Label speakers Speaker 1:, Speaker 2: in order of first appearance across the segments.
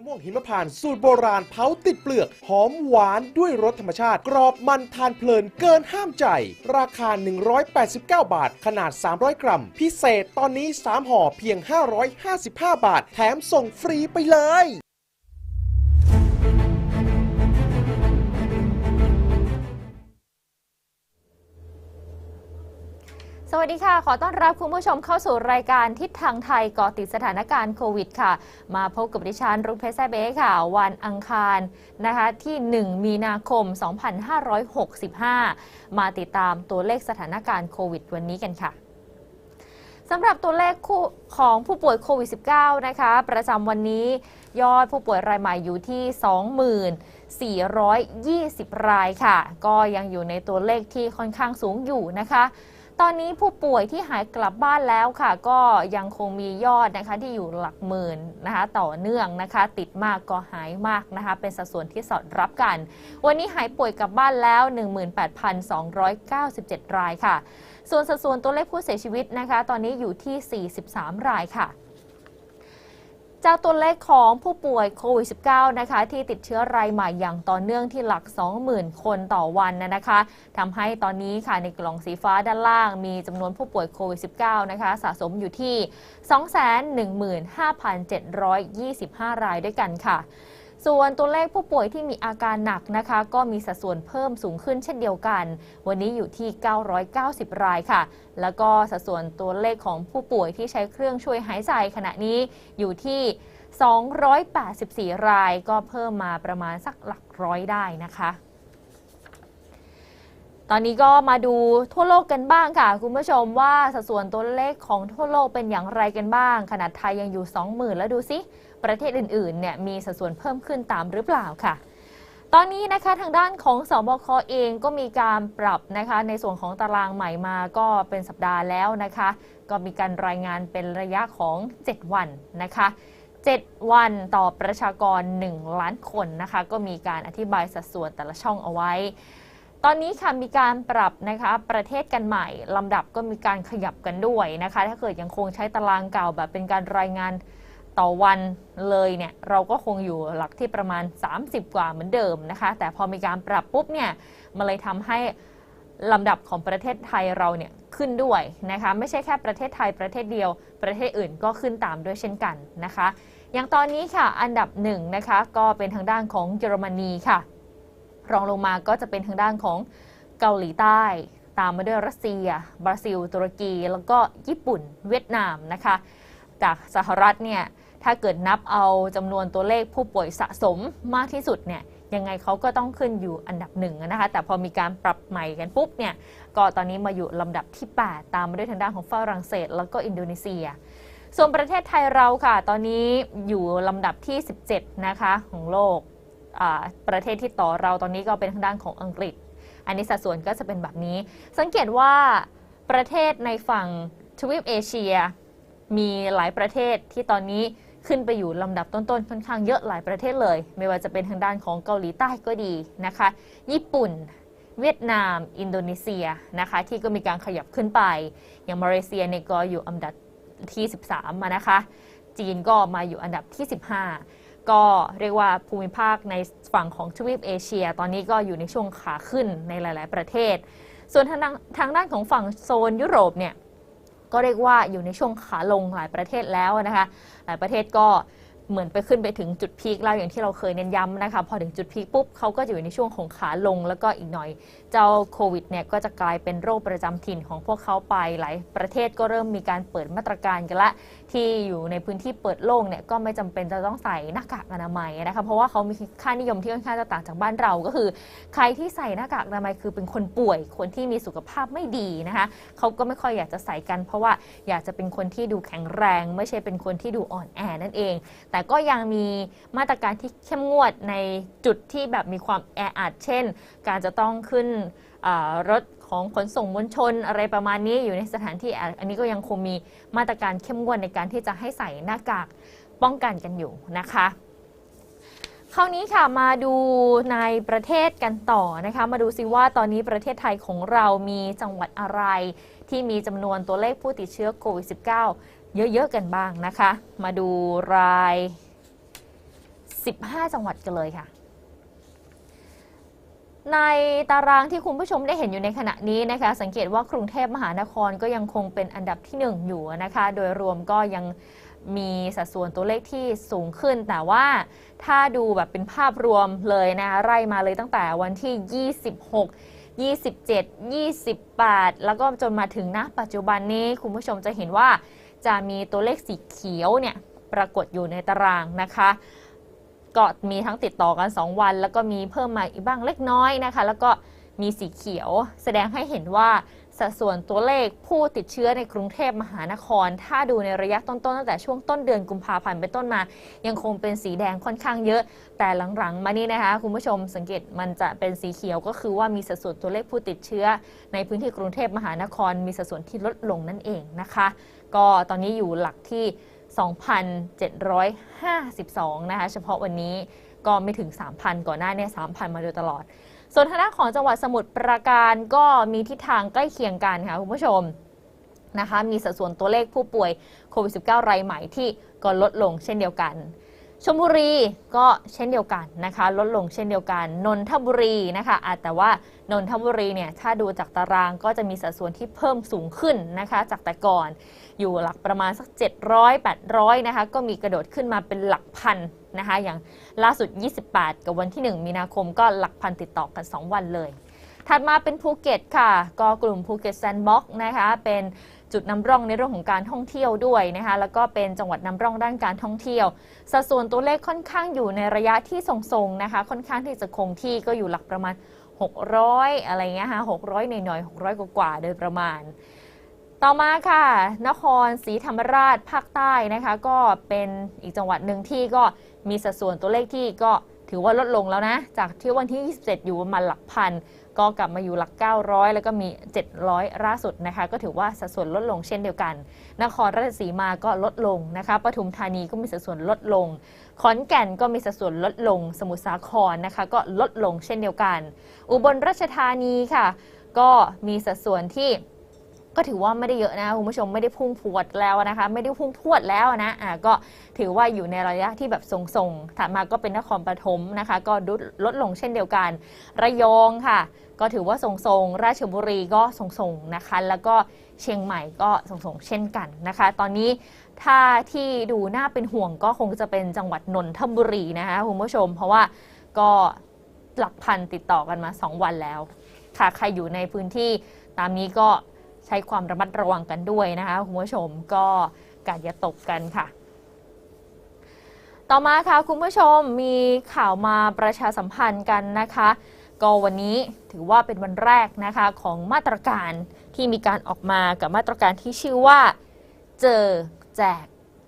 Speaker 1: ะม่วงหิมพานต์สูตรโบราณเผาติดเปลือก หอมหวานด้วยรสธรรมชาติ กรอบมันทานเพลินเกินห้ามใจ ราคา 189 บาท ขนาด 300 กรัม พิเศษตอนนี้ 3ห่อเพียง 555 บาท แถมส่งฟรีไปเลย
Speaker 2: สวัสดีค่ะ ขอต้อนรับคุณผู้ชมเข้าสู่รายการทิศทางไทยเกาะติดสถานการณ์โควิดค่ะ มาพบกับดิฉันรุ้งเพชรแซเบ้ค่ะ วันอังคารนะคะที่ 1 มีนาคม 2565 มาติดตามตัวเลขสถานการณ์โควิดวันนี้กันค่ะสำหรับตัวเลขของผู้ป่วยโควิด -19 นะคะ ประจำวันนี้ยอดผู้ป่วยรายใหม่อยู่ที่ 2420 รายค่ะ ก็ยังอยู่ในตัวเลขที่ค่อนข้างสูงอยู่นะคะ ตอนนี้ผู้ป่วยที่หายกลับบ้านแล้วค่ะ ก็ยังคงมียอดนะคะที่อยู่หลักหมื่นนะคะต่อเนื่องนะคะ ติดมากก็หายมากนะคะ เป็นสัดส่วนที่สอดรับกัน วันนี้หายป่วยกลับบ้านแล้ว 18,297 รายค่ะ ส่วนสัดส่วนตัวเลขผู้เสียชีวิตนะคะ ตอนนี้อยู่ที่ 43 รายค่ะ จากตัวเลขของผู้ป่วยโควิด -19 นะคะที่ติดเชื้อรายใหม่อย่างต่อเนื่องที่หลัก 20,000 คนต่อวันนะนะคะทำให้ตอนนี้ค่ะในกล่องสีฟ้าด้านล่างมีจำนวนผู้ป่วยโควิด -19 นะคะสะสมอยู่ที่ 215,725 รายด้วยกันค่ะ ส่วนตัวเลขผู้ป่วยที่มีอาการหนักนะคะ ก็มีสัดส่วนเพิ่มสูงขึ้นเช่นเดียวกัน วันนี้อยู่ที่ 990 รายค่ะ แล้วก็สัดส่วนตัวเลขของผู้ป่วยที่ใช้เครื่องช่วยหายใจขณะนี้อยู่ที่ 284 รายก็เพิ่มมาประมาณสักหลักร้อยได้นะคะ ตอนนี้ก็มาดูทั่วโลกกันบ้างค่ะ คุณผู้ชมว่าสัดส่วนตัวเลขของทั่วโลกเป็นอย่างไรกันบ้าง ขนาดไทยยังอยู่ 20,000 แล้วดูซิ ประเทศอื่นๆเนี่ยมีสัดส่วนเพิ่มขึ้นตามหรือเปล่าค่ะ ตอนนี้นะคะทางด้านของสบคเองก็มีการปรับนะคะ ในส่วนของตารางใหม่มาก็เป็นสัปดาห์แล้วนะคะ ก็มีการรายงานเป็นระยะของ 7 วันนะคะ7 วันต่อประชากร 1 ล้านคนนะคะ ก็มีการอธิบายสัดส่วนแต่ละช่องเอาไว้ ตอนนี้ค่ะมีการปรับนะคะประเทศกันใหม่ลำดับก็มีการขยับกันด้วยนะคะ ถ้าเกิดยังคงใช้ตารางเก่าแบบเป็นการรายงานต่อวันเลยเนี่ยเราก็คงอยู่หลักที่ประมาณ 30 กว่าเหมือนเดิมนะคะ แต่พอมีการปรับปุ๊บเนี่ยมันเลยทำให้ลำดับของประเทศไทยเราเนี่ยขึ้นด้วยนะคะไม่ใช่แค่ประเทศไทยประเทศเดียว ประเทศอื่นก็ขึ้นตามด้วยเช่นกันนะคะ อย่างตอนนี้ค่ะอันดับหนึ่งนะคะก็เป็นทางด้านของเยอรมนีค่ะ รองลงมาก็จะเป็นทางด้านของเกาหลีใต้ ตามมาด้วยรัสเซีย บราซิล ตุรกี แล้วก็ญี่ปุ่น เวียดนามนะคะ จากสหรัฐเนี่ยถ้าเกิดนับเอาจำนวนตัวเลขผู้ป่วยสะสมมากที่สุดเนี่ยยังไงเขาก็ต้องขึ้นอยู่อันดับหนึ่งนะคะ แต่พอมีการปรับใหม่กันปุ๊บเนี่ยก็ตอนนี้มาอยู่ลำดับที่ 8 ตามมาด้วยทางด้านของฝรั่งเศส แล้วก็อินโดนีเซีย ส่วนประเทศไทยเราค่ะ ตอนนี้อยู่ลำดับที่ 17 นะคะของโลก ประเทศที่ต่อเราตอนนี้ก็เป็นทางด้านของอังกฤษ อันนี้สัดส่วนก็จะเป็นแบบนี้ สังเกตว่าประเทศในฝั่งทวีปเอเชีย มีหลายประเทศที่ตอนนี้ขึ้นไปอยู่ลำดับต้นๆ ค่อนข้างเยอะหลายประเทศเลย ไม่ว่าจะเป็นทางด้านของเกาหลีใต้ก็ดีนะคะ ญี่ปุ่น เวียดนาม อินโดนีเซียนะคะ ที่ก็มีการขยับขึ้นไป อย่างมาเลเซียเนี่ยก็อยู่อันดับที่ 13มานะคะ จีนก็มาอยู่อันดับที่ 15 ก็เรียกว่าภูมิภาคในฝั่งของทวีปเอเชีย ตอนนี้ก็อยู่ในช่วงขาขึ้นในหลาย ๆ ประเทศ ส่วนทางด้านทางด้านของฝั่งโซนยุโรปเนี่ยก็เรียกว่าอยู่ในช่วงขาลงหลายประเทศแล้วนะคะ หลายประเทศก็ เหมือนไปขึ้นไปถึงจุดพีคแล้วอย่างที่เราเคยเน้นย้ำนะคะพอถึงจุดพีคปุ๊บเขาก็จะอยู่ในช่วงของขาลง แล้วก็อีกหน่อยเจ้าโควิดเนี่ยก็จะกลายเป็นโรคประจำถิ่นของพวกเขาไปหลายประเทศก็เริ่มมีการเปิดมาตรการกันละที่อยู่ในพื้นที่เปิดโล่งเนี่ยก็ไม่จำเป็นจะต้องใส่หน้ากากอนามัยนะคะเพราะว่าเขามีค่านิยมที่ค่อนข้างจะต่างจากบ้านเราก็คือ ใครที่ใส่หน้ากากอนามัยคือเป็นคนป่วยคนที่มีสุขภาพไม่ดีนะคะเขาก็ไม่ค่อยอยากจะใส่กัน เพราะว่าอยากจะเป็นคนที่ดูแข็งแรง ไม่ใช่เป็นคนที่ดูอ่อนแอนั่นเอง แต่ก็ยังมีมาตรการที่เข้มงวดในจุดที่แบบมีความแออัดเช่น การจะต้องขึ้นรถของขนส่งมวลชนอะไรประมาณนี้อยู่ในสถานที่แออัดอันนี้ก็ยังคงมีมาตรการเข้มงวดในการที่จะให้ใส่หน้ากากป้องกันกันอยู่นะคะคราวนี้ค่ะมาดูในประเทศกันต่อนะคะมาดูซิว่าตอนนี้ประเทศไทยของเรามีจังหวัดอะไรที่มีจำนวนตัวเลขผู้ติดเชื้อโควิด -19 เยอะ ๆ กันบ้างนะคะ มาดูราย 15 จังหวัดกันเลยค่ะ ในตารางที่คุณผู้ชมได้เห็นอยู่ในขณะนี้นะคะ สังเกตว่ากรุงเทพมหานครก็ยังคงเป็นอันดับที่ 1 อยู่นะคะ โดยรวมก็ยังมีสัดส่วนตัวเลขที่สูงขึ้น แต่ว่าถ้าดูแบบเป็นภาพรวมเลยนะคะไล่มาเลยตั้งแต่วันที่ 26 27 28 แล้วก็จนมาถึงณปัจจุบันนี้คุณผู้ชมจะเห็นว่า จะมีตัวเลขสีเขียวเนี่ยปรากฏอยู่ในตารางนะคะก็มีทั้งติดต่อกัน 2 วัน แล้วก็มีเพิ่มมาอีกบ้างเล็กน้อยนะคะ แล้วก็มีสีเขียวแสดงให้เห็นว่าสัดส่วนตัวเลขผู้ติดเชื้อในกรุงเทพมหานคร ถ้าดูในระยะต้นๆตั้งแต่ช่วงต้นเดือนกุมภาพันธ์เป็นต้นมา ยังคงเป็นสีแดงค่อนข้างเยอะ แต่หลังๆ มานี่นะคะคุณผู้ชมสังเกตมันจะเป็นสีเขียวก็คือว่ามีสัดส่วนตัวเลขผู้ติดเชื้อ ในพื้นที่กรุงเทพมหานคร มีสัดส่วนที่ลดลงนั่นเองนะคะ ก็ตอนนี้อยู่หลักที่ 2,752 นะคะ เฉพาะวันนี้ก็ไม่ถึง 3,000 ก่อนหน้าเนี่ย3,000 มาโดยตลอด ส่วนทางด้านของจังหวัดสมุทรปราการก็มีทิศทางใกล้เคียงกันค่ะคุณผู้ชมนะคะ มีสัดส่วนตัวเลขผู้ป่วยโควิด -19 รายใหม่ที่ก็ลดลงเช่นเดียวกัน ชลบุรีก็เช่นเดียวกันนะคะ ลดลงเช่นเดียวกัน นนทบุรีนะคะอาจแต่ว่านนทบุรีเนี่ยถ้าดูจากตารางก็จะมีสัดส่วนที่เพิ่มสูงขึ้นนะคะ จากแต่ก่อนอยู่หลักประมาณสัก 700 800นะคะก็มีกระโดดขึ้นมาเป็นหลักพันนะคะ อย่างล่าสุด 28 กับวันที่ 1 มีนาคมก็หลักพันติดต่อกัน 2 วันเลย ถัดมาเป็นภูเก็ตค่ะ ก็กลุ่มภูเก็ตแซนด์บ็อกนะคะเป็น จุดนำร่องในเรื่องของการท่องเที่ยวด้วยนะคะแล้วก็เป็นจังหวัดนำร่องด้านการท่องเที่ยว สัดส่วนตัวเลขค่อนข้างอยู่ในระยะที่ทรงๆนะคะ ค่อนข้างที่จะคงที่ก็อยู่หลักประมาณ 600 อะไรเงี้ยฮะ600หน่อยๆ600กว่าๆโดยประมาณ ต่อมาค่ะ นครศรีธรรมราชภาคใต้นะคะ ก็เป็นอีกจังหวัดหนึ่งที่ก็มีสัดส่วนตัวเลขที่ก็ถือว่าลดลงแล้วนะ จากที่วันที่ 27 อยู่ประมาณหลักพัน ก็กลับมาอยู่หลัก 900 แล้วก็มี 700ล่าสุดนะคะ ก็ถือว่าสัดส่วนลดลงเช่นเดียวกัน นครราชสีมาก็ลดลงนะคะปทุมธานีก็มีสัดส่วนลดลง ขอนแก่นก็มีสัดส่วนลดลง สมุทรสาครนะคะ ก็ลดลงเช่นเดียวกัน อุบลราชธานีค่ะ ก็มีสัดส่วนที่ ก็ถือว่าไม่ได้เยอะนะคุณผู้ชมไม่ได้พุ่งพวดแล้วนะคะ ไม่ได้พุ่งพวดแล้วนะอ่าก็ถือว่าอยู่ในระยะที่แบบทรงๆถัดมาก็เป็นนครปฐมนะคะ ก็ลดลดลงเช่นเดียวกัน ระยองค่ะ ก็ถือว่าทรงๆราชบุรีก็ทรงๆนะคะ แล้วก็เชียงใหม่ก็ทรงๆเช่นกันนะคะ ตอนนี้ถ้าที่ดูน่าเป็นห่วงก็คงจะเป็นจังหวัดนนทบุรีนะคะคุณผู้ชม เพราะว่าก็หลักพันติดต่อกันมา 2 วันแล้ว ค่ะใครอยู่ในพื้นที่ตามนี้ก็ ใช้ความระมัดระวังกันด้วยนะคะคุณผู้ชมก็การอย่าตกกันค่ะ ต่อมาค่ะคุณผู้ชมมีข่าวมาประชาสัมพันธ์กันนะคะ ก็วันนี้ถือว่าเป็นวันแรกนะคะของมาตรการที่มีการออกมากับมาตรการที่ชื่อว่า เจอแจก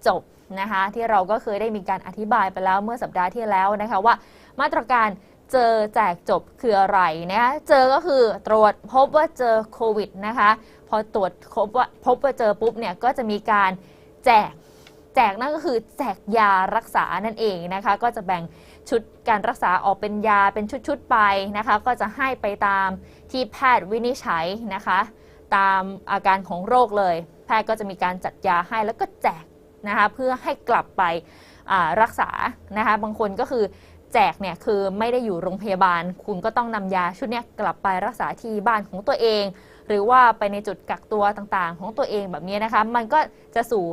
Speaker 2: จบนะคะที่เราก็เคยได้มีการอธิบายไปแล้วเมื่อสัปดาห์ที่แล้วนะคะว่า มาตรการเจอแจกจบคืออะไรนะคะเจอก็คือตรวจพบว่าเจอโควิดนะคะ อตรวจพบว่าพบว่าเจอปุ๊บเนี่ยก็จะมีการแจกแจกนั่นก็คือแจกยารักษานั่นเองนะคะ ก็จะแบ่งชุดการรักษาออกเป็นยาเป็นชุดๆไปนะคะ ก็จะให้ไปตามที่แพทย์วินิจฉัยนะคะ ตามอาการของโรคเลย แพทย์ก็จะมีการจัดยาให้แล้วก็แจกนะคะเพื่อให้กลับไปรักษานะคะ บางคนก็คือแจกเนี่ยคือไม่ได้อยู่โรงพยาบาล คุณก็ต้องนำยาชุดนี้กลับไปรักษาที่บ้านของตัวเอง หรือว่าไปในจุดกักตัวต่างๆ ของตัวเองแบบนี้นะคะ มันก็จะสู่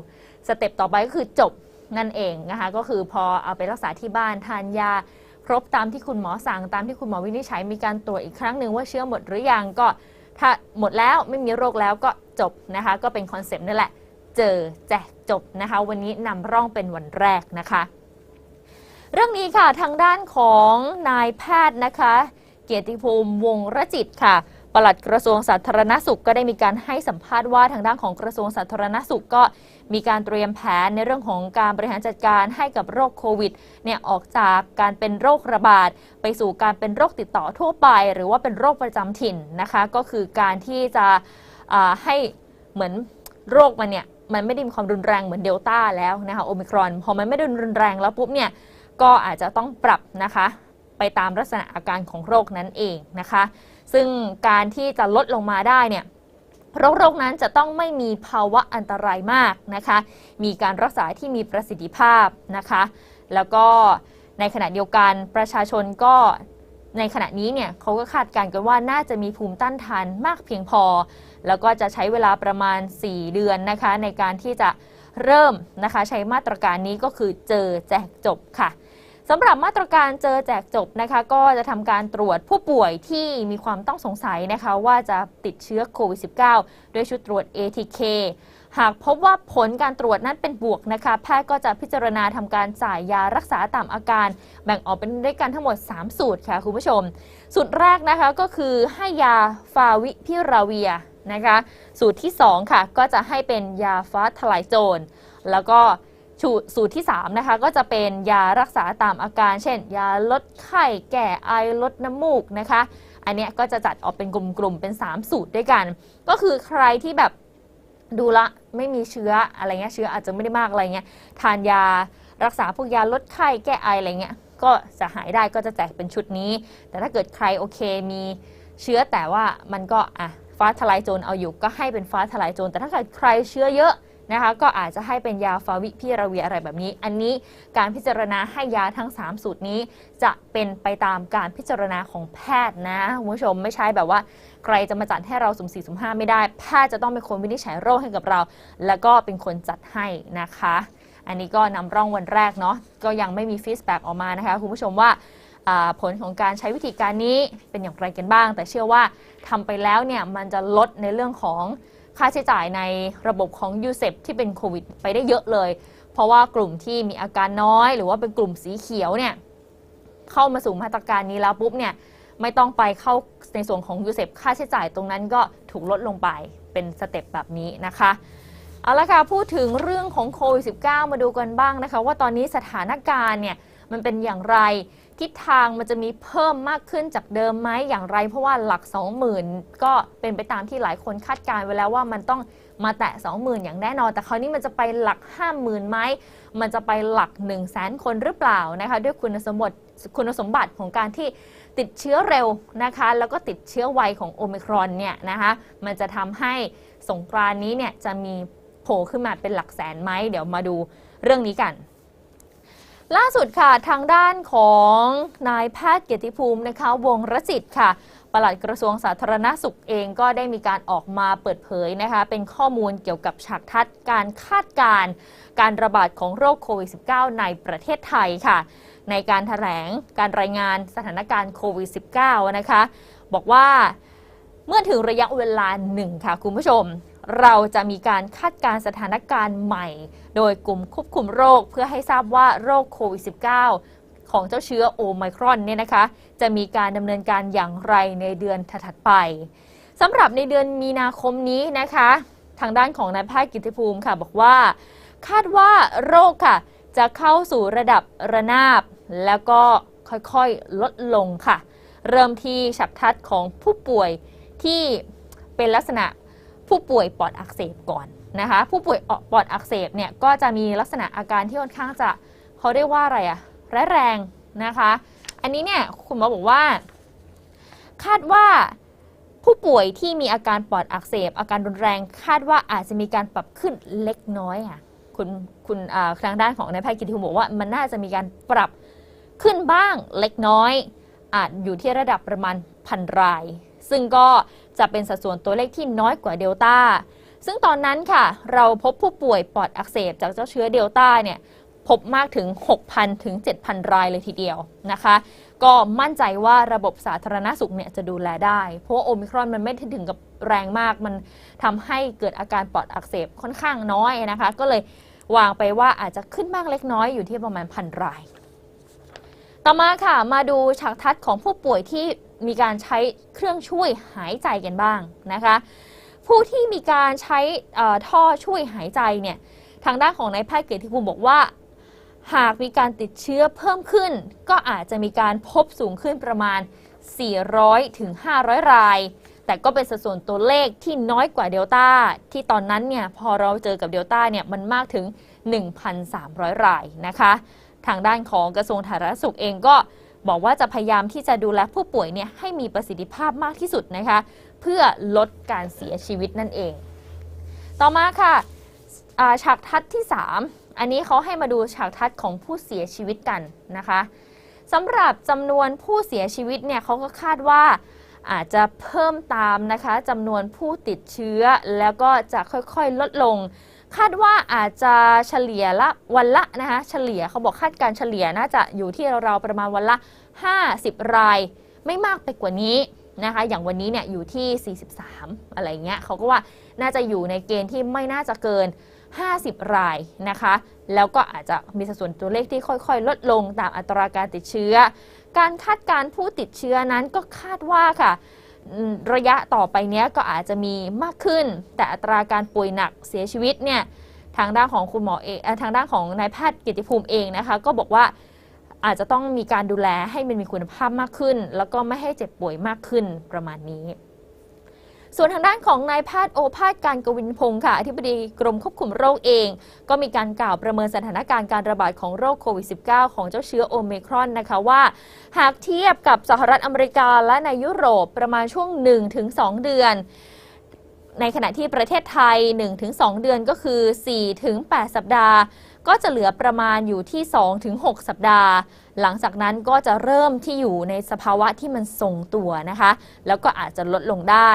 Speaker 2: สเต็ปต่อไปก็คือจบนั่นเองนะคะ ก็คือพอเอาไปรักษาที่บ้านทานยาครบตามที่คุณหมอสั่งตามที่คุณหมอวินิจฉัยมีการตรวจอีกครั้งหนึ่งว่าเชื้อหมดหรือยังก็ถ้าหมดแล้วไม่มีโรคแล้วก็จบนะคะ ก็เป็นคอนเซปต์นั่นแหละ เจอแจกจบนะคะ วันนี้นำร่องเป็นวันแรกนะคะ เรื่องนี้ค่ะทางด้านของนายแพทย์นะคะ เกียรติภูมิวงรจิตค่ะ ปลัดกระทรวงสาธารณสุขก็ได้มีการให้สัมภาษณ์ว่าทางด้านของกระทรวงสาธารณสุขก็มีการเตรียมแผนในเรื่องของการบริหารจัดการให้กับโรคโควิดเนี่ยออกจากการเป็นโรคระบาดไปสู่การเป็นโรคติดต่อทั่วไป หรือว่าเป็นโรคประจำถิ่นนะคะ ก็คือการที่จะให้เหมือนโรคมันเนี่ยมันไม่ได้มีความรุนแรงเหมือนเดลต้าแล้วนะคะโอมิครอนพอมันไม่ดรุนแรงแล้วปุ๊บเนี่ยก็อาจจะต้องปรับนะคะ ไปตามลักษณะอาการของโรคนั้นเองนะคะ ซึ่งการที่จะลดลงมาได้เนี่ยโรคโรคนั้นจะต้องไม่มีภาวะอันตรายมากนะคะ มีการรักษาที่มีประสิทธิภาพนะคะ แล้วก็ในขณะเดียวกันประชาชนก็ในขณะนี้เนี่ยเขาก็คาดการณ์กันว่าน่าจะมีภูมิต้านทานมากเพียงพอ แล้วก็จะใช้เวลาประมาณ 4 เดือนนะคะ ในการที่จะเริ่มนะคะ ใช้มาตรการนี้ก็คือเจอแจกจบค่ะ สำหรับมาตรการเจอแจกจบนะคะก็จะทำการตรวจผู้ป่วยที่มีความต้องสงสัยนะคะว่าจะติดเชื้อโควิด -19 ด้วยชุดตรวจ ATK หากพบว่าผลการตรวจนั้นเป็นบวกนะคะ แพทย์ก็จะพิจารณาทำการจ่ายยารักษาตามอาการ แบ่งออกเป็นด้วยกันทั้งหมด 3 สูตรค่ะคุณผู้ชม สูตรแรกนะคะก็คือให้ยาฟาวิพิราเวียนะคะ สูตรที่ 2 ค่ะ ก็จะให้เป็นยาฟ้าทลายโจรแล้วก็ สูตรที่ 3 นะคะ ก็จะเป็นยารักษาตามอาการ เช่น ยาลดไข้แก้ไอลดน้ำมูกนะคะ อันเนี้ยก็จะจัดออกเป็นกลุ่มๆเป็น 3 สูตรด้วยกัน ก็คือใครที่แบบดูละไม่มีเชื้ออะไรเงี้ยเชื้ออาจจะไม่ได้มากอะไรเงี้ยทานยารักษาพวกยาลดไข้แก้ไออะไรเงี้ยก็จะหายได้ก็จะแจกเป็นชุดนี้ แต่ถ้าเกิดใครโอเคมีเชื้อแต่ว่ามันก็อะฟ้าทลายโจรเอาอยู่ก็ให้เป็นฟ้าทลายโจรแต่ถ้าเกิดใครเชื้อเยอะ นะคะก็อาจจะให้เป็นยาฟาวิพิราเวียอะไรแบบนี้ อันนี้การพิจารณาให้ยาทั้ง 3 สูตรนี้ จะเป็นไปตามการพิจารณาของแพทย์นะคุณผู้ชมไม่ใช่แบบว่าใครจะมาจัดให้เราสุ่มสี่สุ่มห้าไม่ได้ แพทย์จะต้องเป็นคนวินิจฉัยโรคให้กับเรา แล้วก็เป็นคนจัดให้นะคะ อันนี้ก็นำร่องวันแรกเนาะก็ยังไม่มีฟีดแบ็กออกมานะคะคุณผู้ชมว่าอ่าผลของการใช้วิธีการนี้เป็นอย่างไรกันบ้าง แต่เชื่อว่าทำไปแล้วเนี่ยมันจะลดในเรื่องของ ค่าใช้จ่ายในระบบของยูเซที่เป็นโควิดไปได้เยอะเลย เพราะว่ากลุ่มที่มีอาการน้อย หรือว่าเป็นกลุ่มสีเขียวเนี่ยเข้ามาสู่มาตรการนี้แล้วปุ๊บเนี่ยไม่ต้องไปเข้าในส่วนของยูเซค่าใช้จ่ายตรงนั้นก็ถูกลดลงไปเป็นสเต็ปแบบนี้นะคะเอาละค่ะพูดถึงเรื่องของโควิด -19 มาดูกันบ้างนะคะ ว่าตอนนี้สถานการณ์เนี่ยมันเป็นอย่างไร ทิศทางมันจะมีเพิ่มมากขึ้นจากเดิมไหมอย่างไร เพราะว่าหลัก 20,000 ก็เป็นไปตามที่หลายคนคาดการณ์ไว้แล้วว่ามันต้องมาแตะ 20,000 อย่างแน่นอน แต่คราวนี้มันจะไปหลัก 50,000ไหมมันจะไปหลัก 1 0 0 0 0แสนคนหรือเปล่านะคะด้วยคุณสมบัติคุณสมบัติของการที่ติดเชื้อเร็วนะคะ แล้วก็ติดเชื้อไวของโอมิครอนเนี่ยนะคะมันจะทำให้สงกรานนี้เนี่ยจะมีโผล่ขึ้นมาเป็นหลักแสนไหมเดี๋ยวมาดูเรื่องนี้กัน ล่าสุดค่ะทางด้านของนายแพทย์เกียรติภูมินะคะวงรจิตค่ะปลัดกระทรวงสาธารณสุขเองก็ได้มีการออกมาเปิดเผยนะคะเป็นข้อมูลเกี่ยวกับฉากทัดการคาดการณ์การระบาดของโรคโควิด -19 ในประเทศไทยค่ะ ในการถแถลงการรายงานสถานการณ์โควิด -19 นะคะบอกว่าเมื่อถึงระยะเวลาหนึ่งค่ะคุณผู้ชมเราจะมีการคาดการสถานการณ์ใหม่ โดยกลุ่มควบคุมโรคเพื่อให้ทราบว่าโรคโควิด -19 ของเจ้าเชื้อโอไมครอนเนี่ยนะคะ จะมีการดำเนินการอย่างไรในเดือนถัดไปสำหรับในเดือนมีนาคมนี้นะคะ ทางด้านของนายแพทย์กิติภูมิค่ะ บอกว่า คาดว่าโรคค่ะ จะเข้าสู่ระดับระนาบ แล้วก็ค่อยๆลดลงค่ะ เริ่มที่ฉับทัดของผู้ป่วยที่เป็นลักษณะ ผู้ป่วยปอดอักเสบก่อนนะคะ ผู้ป่วยปอดอักเสบเนี่ยก็จะมีลักษณะอาการที่ค่อนข้างจะเขาเรียกว่าอะไรอะร้ายแรงนะคะ อันนี้เนี่ยคุณหมอบอกว่า คาดว่าผู้ป่วยที่มีอาการปอดอักเสบ อาการรุนแรงคาดว่าอาจจะมีการปรับขึ้นเล็กน้อยค่ะคุณคุณทางด้านของนายแพทย์กิติภูมิบอกว่ามันน่าจะมีการปรับขึ้นบ้างเล็กน้อย อาจอยู่ที่ระดับประมาณพันราย ซึ่งก็ จะเป็นสัดส่วนตัวเลขที่น้อยกว่าเดลต้า ซึ่งตอนนั้นค่ะ เราพบผู้ป่วยปอดอักเสบจากเจ้าเชื้อเดลต้าเนี่ยพบมากถึง 6,000 ถึง 7,000 รายเลยทีเดียวนะคะ ก็มั่นใจว่าระบบสาธารณสุขเนี่ยจะดูแลได้ เพราะว่าโอมิครอนมันไม่ถึงกับแรงมาก มันทำให้เกิดอาการปอดอักเสบค่อนข้างน้อยนะคะ ก็เลยวางไปว่าอาจจะขึ้นบ้างเล็กน้อยอยู่ที่ประมาณพันราย ต่อมาค่ะ มาดูฉากทัดของผู้ป่วยที่ มีการใช้เครื่องช่วยหายใจกันบ้างนะคะ ผู้ที่มีการใช้ท่อช่วยหายใจเนี่ยทางด้านของนายแพทย์เกียรติภูมิบอกว่า หากมีการติดเชื้อเพิ่มขึ้น ก็อาจจะมีการพบสูงขึ้นประมาณ 400ถึง500 ราย แต่ก็เป็นสัดส่วนตัวเลขที่น้อยกว่าเดลต้าที่ตอนนั้นเนี่ยพอเราเจอกับเดลต้าเนี่ยมันมากถึง 1,300 รายนะคะ ทางด้านของกระทรวงสาธารณสุขเองก็ บอกว่าจะพยายามที่จะดูแลผู้ป่วยเนี่ยให้มีประสิทธิภาพมากที่สุดนะคะ เพื่อลดการเสียชีวิตนั่นเอง ต่อมาค่ะาฉากทัดที่ 3 อันนี้เขาให้มาดูฉากทัดของผู้เสียชีวิตกันนะคะสำหรับจำนวนผู้เสียชีวิตเนี่ยเขาก็คาดว่าอาจจะเพิ่มตามนะคะจำนวนผู้ติดเชื้อแล้วก็จะค่อยๆลดลง คาดว่าอาจจะเฉลี่ยละวันละนะคะเฉลี่ยเขาบอกคาดการเฉลี่ยน่าจะอยู่ที่เราประมาณวันละ 50 ราย ไม่มากไปกว่านี้นะคะอย่างวันนี้เนี่ยอยู่ที่ 43 อะไรเงี้ยเขาก็ว่าน่าจะอยู่ในเกณฑ์ที่ไม่น่าจะเกิน 50 รายนะคะ แล้วก็อาจจะมีสัดส่วนตัวเลขที่ค่อยๆ ลดลงตามอัตราการติดเชื้อ การคาดการผู้ติดเชื้อนั้นก็คาดว่าค่ะ ระยะต่อไปเนี้ยก็อาจจะมีมากขึ้น แต่อัตราการป่วยหนักเสียชีวิตเนี่ยทางด้านของคุณหมอเองทางด้านของนายแพทย์เกียรติภูมิเองนะคะก็บอกว่าอาจจะต้องมีการดูแลให้มันมีคุณภาพมากขึ้น แล้วก็ไม่ให้เจ็บป่วยมากขึ้นประมาณนี้ ส่วนทางด้านของนายแพทย์โอภาสการกวินพงศ์ค่ะอธิบดีกรมควบคุมโรคเอง ก็มีการกล่าวประเมินสถานการณ์การระบาดของโรคโควิด -19 ของเจ้าเชื้อโอเมครอนนะคะว่า หากเทียบกับสหรัฐอเมริกาและในยุโรปประมาณช่วง 1-2 เดือน ในขณะที่ประเทศไทย 1-2 เดือนก็คือ 4-8 สัปดาห์ ก็จะเหลือประมาณอยู่ที่ 2-6 สัปดาห์ หลังจากนั้นก็จะเริ่มที่อยู่ในสภาวะที่มันทรงตัวนะคะ แล้วก็อาจจะลดลงได้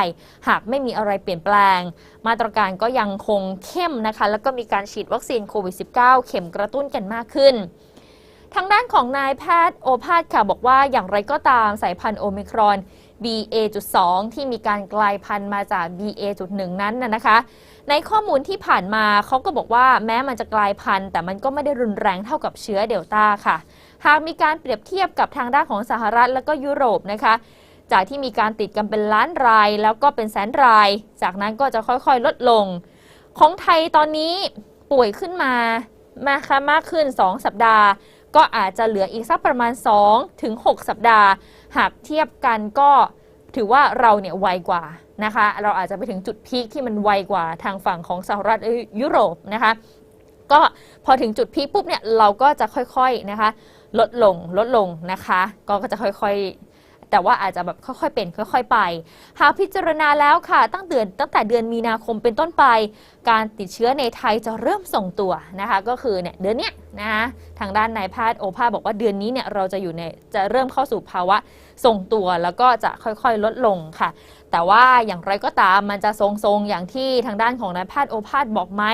Speaker 2: หากไม่มีอะไรเปลี่ยนแปลง มาตรการก็ยังคงเข้มนะคะ แล้วก็มีการฉีดวัคซีนโควิด -19 เข็มกระตุ้นกันมากขึ้นทางด้านของนายแพทย์โอภาสค่ะบอกว่าอย่างไรก็ตามสายพันธุ์โอมิครอน BA.2 ที่มีการกลายพันธุ์มาจาก BA.1 นั้นนะนะคะ ในข้อมูลที่ผ่านมาเขาก็บอกว่าแม้มันจะกลายพันธุ์ แต่มันก็ไม่ได้รุนแรงเท่ากับเชื้อเดลต้าค่ะ หากมีการเปรียบเทียบกับทางด้านของสหรัฐและก็ยุโรปนะคะ จากที่มีการติดกันเป็นล้านราย แล้วก็เป็นแสนราย จากนั้นก็จะค่อยๆลดลง ของไทยตอนนี้ป่วยขึ้นมามาค่ะมากขึ้น 2 สัปดาห์ ก็อาจจะเหลืออีกสักประมาณ2ถึง6สัปดาห์ หากเทียบกันก็ถือว่าเราเนี่ยไวกว่า นะคะ เราอาจจะไปถึงจุดพีคที่มันไวกว่าทางฝั่งของสหรัฐหรือยุโรปนะคะ ก็พอถึงจุดพีคปุ๊บเนี่ยเราก็จะค่อยๆนะคะ ลดลงลดลงนะคะก็ก็จะค่อยๆแต่ว่าอาจจะแบบค่อยๆเป็นค่อยๆไป หากพิจารณาแล้วค่ะ ตั้งเดือนตั้งแต่เดือนมีนาคมเป็นต้นไป การติดเชื้อในไทยจะเริ่มส่งตัวนะคะ ก็คือเนี่ยเดือนเนี้ยนะคะทางด้านนายแพทย์โอภาสบอกว่าเดือนนี้เนี่ยเราจะอยู่ในจะเริ่มเข้าสู่ภาวะส่งตัวแล้วก็จะค่อยๆลดลงค่ะ แต่ว่าอย่างไรก็ตามมันจะทรงๆ อย่างที่ทางด้านของนายแพทย์โอภาสบอกไหม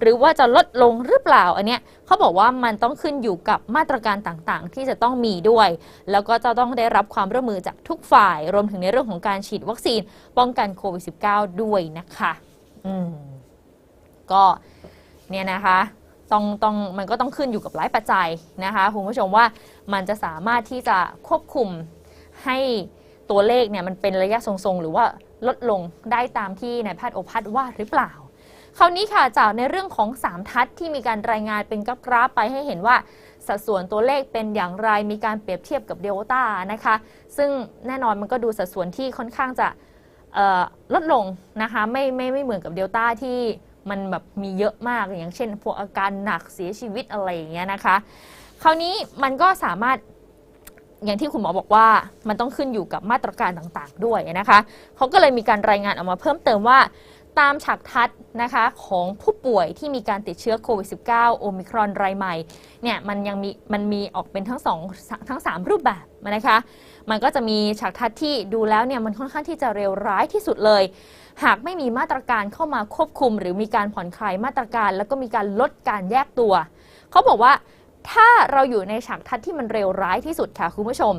Speaker 2: หรือว่าจะลดลงหรือเปล่าอันเนี้ยเขาบอกว่ามันต้องขึ้นอยู่กับมาตรการต่างๆ ที่จะต้องมีด้วย แล้วก็จะต้องได้รับความร่วมมือจากทุกฝ่าย รวมถึงในเรื่องของการฉีดวัคซีนป้องกันโควิด -19 ด้วยนะคะอืมก็เนี่ยนะคะต้องต้องมันก็ต้องขึ้นอยู่กับหลายปัจจัยนะคะคุณผู้ชมว่ามันจะสามารถที่จะควบคุมให้ ตัวเลขเนี่ยมันเป็นระยะทรงๆ หรือว่าลดลงได้ตามที่นายแพทย์โอภาสว่าหรือเปล่า คราวนี้ค่ะจากในเรื่องของ 3 ทัศน์ที่มีการรายงานเป็นกราฟไปให้เห็นว่าสัดส่วนตัวเลขเป็นอย่างไรมีการเปรียบเทียบกับเดลต้านะคะ ซึ่งแน่นอนมันก็ดูสัดส่วนที่ค่อนข้างจะลดลงนะคะไม่ไม่ไม่เหมือนกับเดลต้าที่มันแบบมีเยอะมากอย่างเช่น พวกอาการหนักเสียชีวิตอะไรอย่างเงี้ยนะคะ คราวนี้มันก็สามารถ อย่างที่คุณหมอบอกว่ามันต้องขึ้นอยู่กับมาตรการต่างๆ ด้วยนะคะเขาก็เลยมีการรายงานออกมาเพิ่มเติมว่า ตามฉากทัดนะคะของผู้ป่วยที่มีการติดเชื้อโควิด -19 โอมิครอนรายใหม่เนี่ยมันยังมีมันมีออกเป็นทั้งสองทั้ง 3 รูปแบบนะคะมันก็จะมีฉากทัดที่ดูแล้วเนี่ยมันค่อนข้างที่จะเร็วร้ายที่สุดเลย หากไม่มีมาตรการเข้ามาควบคุม หรือมีการผ่อนคลายมาตรการ แล้วก็มีการลดการแยกตัวเขาบอกว่า ถ้าเราอยู่ในฉากทัดที่มันเร็วร้ายที่สุดค่ะคุณผู้ชม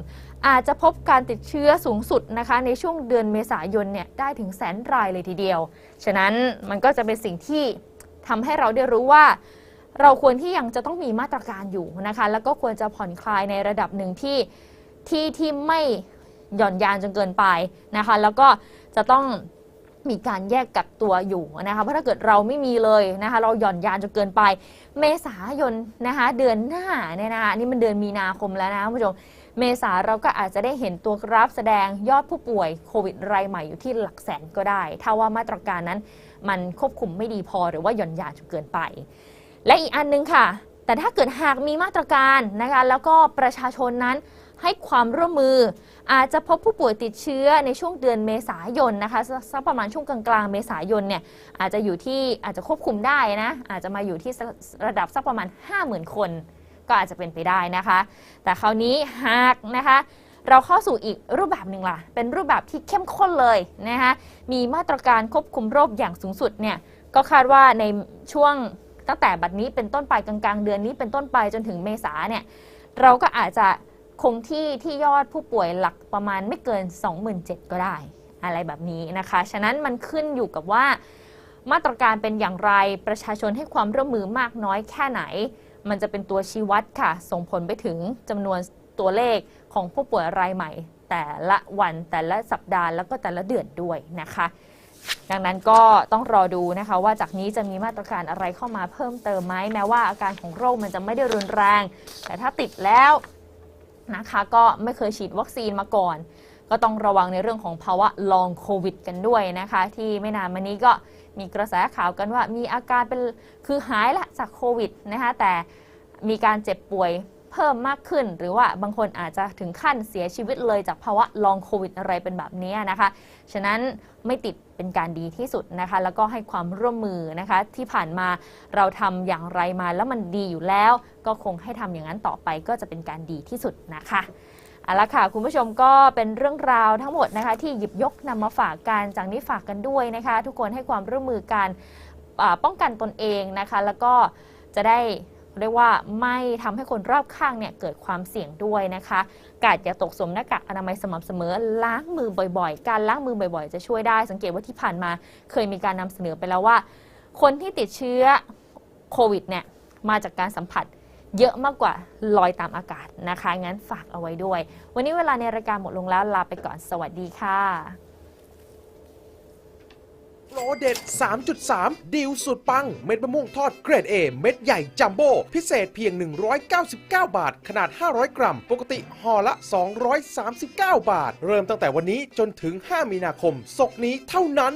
Speaker 2: อาจจะพบการติดเชื้อสูงสุดนะคะ ในช่วงเดือนเมษายนเนี่ยได้ถึงแสนรายเลยทีเดียว ฉะนั้นมันก็จะเป็นสิ่งที่ทำให้เราได้รู้ว่า เราควรที่ยังจะต้องมีมาตรการอยู่นะคะ แล้วก็ควรจะผ่อนคลายในระดับหนึ่งที่ที่ที่ไม่หย่อนยานจนเกินไปนะคะ แล้วก็จะต้อง มีการแยกกักตัวอยู่นะคะเพราะถ้าเกิดเราไม่มีเลยนะคะ เราหย่อนยานจนเกินไป เมษายนนะคะเดือนหน้าเนี่ยนะคะนี่มันเดือนมีนาคมแล้วนะคุณผู้ชมเมษาเราก็อาจจะได้เห็นตัวกราฟแสดงยอดผู้ป่วยโควิดรายใหม่อยู่ที่หลักแสนก็ได้ ถ้าว่ามาตรการนั้นมันควบคุมไม่ดีพอหรือว่าหย่อนยานจนเกินไป และอีกอันหนึงค่ะ แต่ถ้าเกิดหากมีมาตรการนะคะแล้วก็ประชาชนนั้น ให้ความร่วมมือ อาจจะพบผู้ป่วยติดเชื้อในช่วงเดือนเมษายนนะคะสักประมาณช่วงกลางๆเมษายนเนี่ยอาจจะอยู่ที่อาจจะควบคุมได้นะอาจจะมาอยู่ที่ระดับสักประมาณ 50,000 คน ก็อาจจะเป็นไปได้นะคะ แต่คราวนี้หากนะคะเราเข้าสู่อีกรูปแบบหนึ่งล่ะ เป็นรูปแบบที่เข้มข้นเลยนะคะมีมาตรการควบคุมโรคอย่างสูงสุดเนี่ยก็คาดว่าในช่วงตั้งแต่บัดนี้เป็นต้นไปกลางๆ เดือนนี้เป็นต้นไปจนถึงเมษาเนี่ยเราก็อาจจะ คงที่ที่ยอดผู้ป่วยหลักประมาณไม่เกิน 27,000ก็ได้ อะไรแบบนี้นะคะ ฉะนั้นมันขึ้นอยู่กับว่า มาตรการเป็นอย่างไรประชาชนให้ความร่วมมือมากน้อยแค่ไหน มันจะเป็นตัวชี้วัดค่ะ ส่งผลไปถึงจำนวนตัวเลขของผู้ป่วยรายใหม่ แต่ละวันแต่ละสัปดาห์แล้วก็แต่ละเดือนด้วยนะคะดังนั้นก็ต้องรอดูนะคะว่าจากนี้จะมีมาตรการอะไรเข้ามาเพิ่มเติมไหมแม้ว่าอาการของโรคมันจะไม่ได้รุนแรง แต่ถ้าติดแล้ว นะคะก็ไม่เคยฉีดวัคซีนมาก่อน ก็ต้องระวังในเรื่องของภาวะลองโควิดกันด้วยนะคะ ที่ไม่นานมานี้ก็มีกระแสข่าวกันว่ามีอาการเป็นคือหายละจากโควิดนะคะแต่มีการเจ็บป่วย เพิ่มมากขึ้น หรือว่าบางคนอาจจะถึงขั้นเสียชีวิตเลยจากภาวะลองโควิดอะไรเป็นแบบนี้นะคะ ฉะนั้นไม่ติดเป็นการดีที่สุดนะคะ แล้วก็ให้ความร่วมมือนะคะ ที่ผ่านมาเราทำอย่างไรมาแล้วมันดีอยู่แล้ว ก็คงให้ทำอย่างนั้นต่อไปก็จะเป็นการดีที่สุดนะคะเอาละค่ะ คุณผู้ชมก็เป็นเรื่องราวทั้งหมดนะคะ ที่หยิบยกนำมาฝากกันจากนี้ฝากกันด้วยนะคะ ทุกคนให้ความร่วมมือกันป้องกันตนเองนะคะ แล้วก็จะได้ เรียกว่าไม่ทำให้คนรอบข้างเนี่ยเกิดความเสี่ยงด้วยนะคะกาดอย่าตกสวมหน้ากากอนามัยสม่ำเสมอ ล้างมือบ่อยๆ การล้างมือบ่อยๆ จะช่วยได้ สังเกตว่าที่ผ่านมาเคยมีการนำเสนอไปแล้วว่า คนที่ติดเชื้อโควิดเนี่ยมาจากการสัมผัสเยอะมากกว่าลอยตามอากาศนะคะ งั้นฝากเอาไว้ด้วย วันนี้เวลาในรายการหมดลงแล้วลาไปก่อนสวัสดีค่ะ
Speaker 1: โปรเด็ด 3.3ดิวสุดปัง เม็ดมะม่วงทอดเกรด A เม็ดใหญ่จัมโบ้พิเศษเพียง 199 บาท ขนาด 500 กรัม ปกติห่อละ 239 บาท เริ่มตั้งแต่วันนี้จนถึง 5 มีนาคมศกนี้เท่านั้น